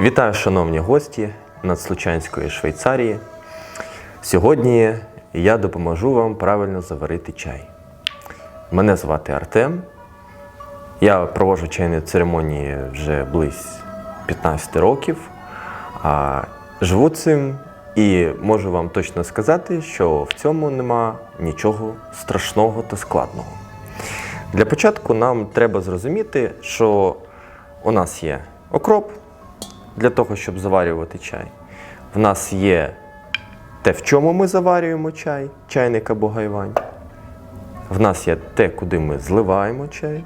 Вітаю, шановні гості Надслучанської Швейцарії. Сьогодні я допоможу вам правильно заварити чай. Мене звати Артем. Я проводжу чайні церемонії вже близько 15 років. А живу цим і можу вам точно сказати, що в цьому нема нічого страшного та складного. Для початку нам треба зрозуміти, що у нас є окроп для того, щоб заварювати чай. В нас є те, в чому ми заварюємо чай, чайник або гайвань. В нас є те, куди ми зливаємо чай.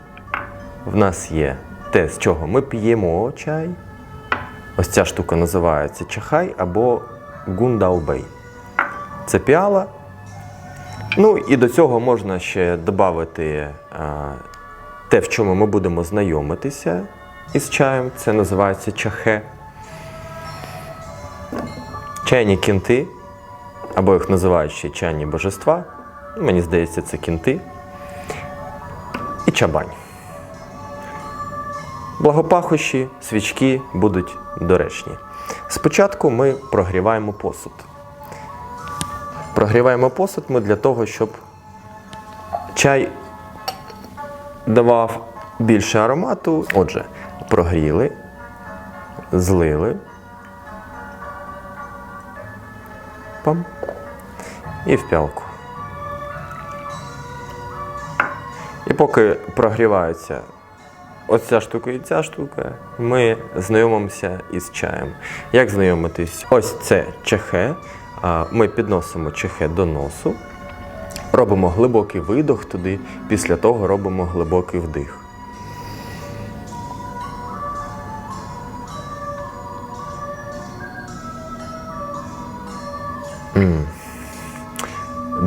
В нас є те, з чого ми п'ємо чай. Ось ця штука називається чахай або гундаубей. Це піала. Ну і до цього можна ще додати те, в чому ми будемо знайомитися із чаєм. Це називається чахе. Чайні кінти, або їх називають ще чайні божества. Мені здається, це кінти. І чабань. Благопахощі, свічки будуть доречні. Спочатку ми прогріваємо посуд. Прогріваємо посуд ми для того, щоб чай давав більше аромату. Отже, прогріли, злили. Пам. І в пялку. І поки прогрівається оця штука і ця штука, ми знайомимося із чаєм. Як знайомитись? Ось це чехе. Ми підносимо чехе до носу, робимо глибокий видох туди, після того робимо глибокий вдих.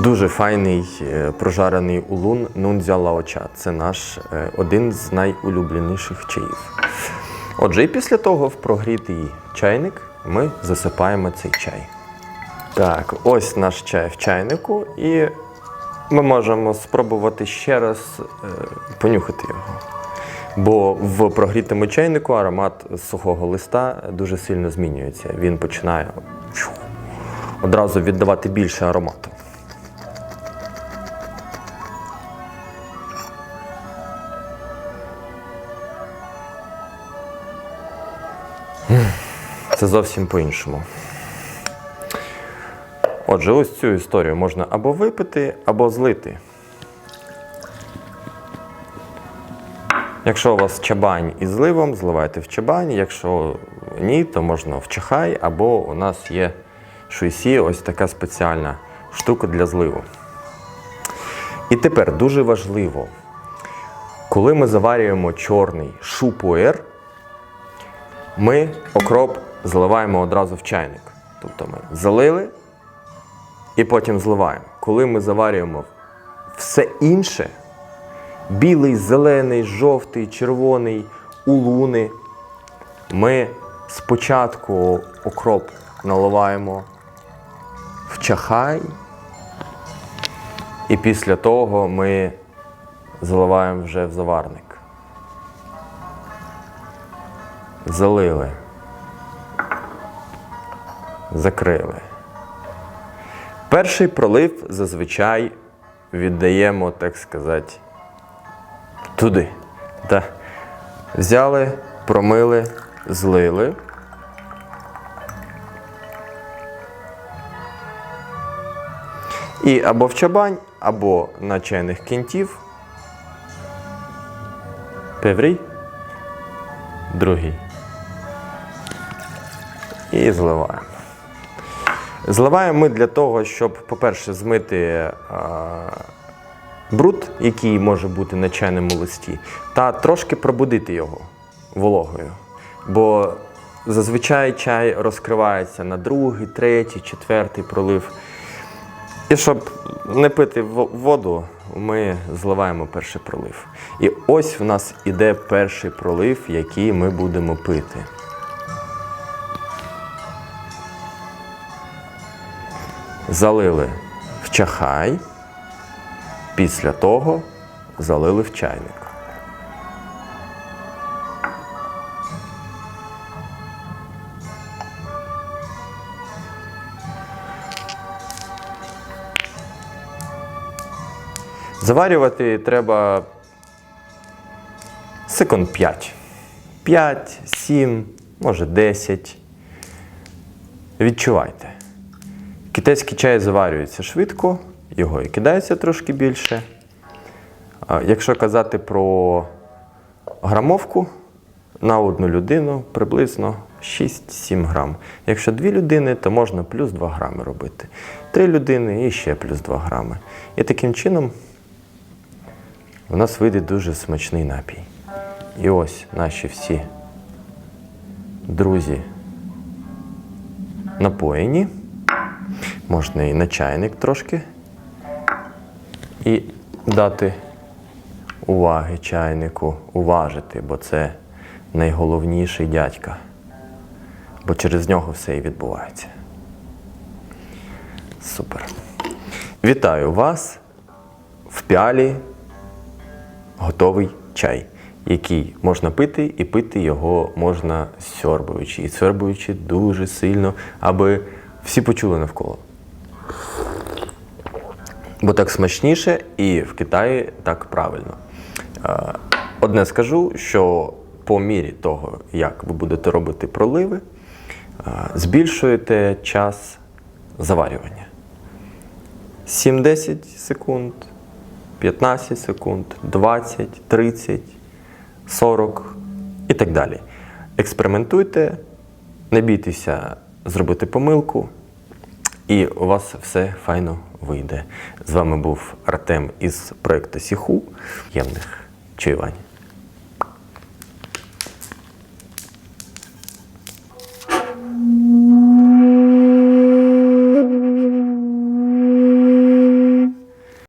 Дуже файний е, прожарений улун нунзя лаоча. Це наш е, один з найулюбленіших чаїв. Отже, і після того в прогрітий чайник ми засипаємо цей чай. Так, ось наш чай в чайнику, і ми можемо спробувати ще раз е, понюхати його. Бо в прогрітому чайнику аромат сухого листа дуже сильно змінюється. Він починає одразу віддавати більше аромату. Це зовсім по-іншому. Отже, ось цю історію можна або випити, або злити. Якщо у вас чабань із зливом, зливайте в чабань. Якщо ні, то можна в чахай, або у нас є шуйсі, ось така спеціальна штука для зливу. І тепер дуже важливо, коли ми заварюємо чорний шупуер, ми окроп заливаємо одразу в чайник. Тобто ми залили і потім зливаємо. Коли ми заварюємо все інше, білий, зелений, жовтий, червоний, улуни, ми спочатку окроп наливаємо в чахай, і після того ми заливаємо вже в заварник. Залили. Закрили. Перший пролив зазвичай віддаємо, так сказати, туди. Да. Взяли, промили, злили. І або в чабань, або на чайних кінтів. Певрій. Другий. І зливаємо. Зливаємо ми для того, щоб, по-перше, змити бруд, який може бути на чайному листі, та трошки пробудити його вологою. Бо зазвичай чай розкривається на другий, третій, четвертий пролив. І щоб не пити воду, ми зливаємо перший пролив. І ось в нас іде перший пролив, який ми будемо пити. залили в чахай, після того залили в чайник. Заварювати треба секунд 5. 5, 7, може 10. Відчувайте. Китайський чай заварюється швидко, його і кидається трошки більше. Якщо казати про грамовку на одну людину приблизно 6-7 грам. Якщо дві людини, то можна плюс 2 грами робити. Три людини і ще плюс 2 грами. І таким чином у нас вийде дуже смачний напій. І ось наші всі друзі напоєні. Можна і на чайник трошки. І дати уваги чайнику, уважити, бо це найголовніший дядька. Бо через нього все і відбувається. Супер. Вітаю вас в піалі готовий чай, який можна пити, і пити його можна сьорбуючи. І сьорбуючи дуже сильно, аби всі почули навколо. Бо так смачніше і в Китаї так правильно. Е, Одне скажу, що по мірі того, як ви будете робити проливи, е, збільшуєте час заварювання. 7-10 секунд, 15 секунд, 20, 30, 40 і так далі. Експериментуйте, не бійтеся зробити помилку, і у вас все файно вийде. З вами був Артем із проекту Сіху. Ємних чаювань.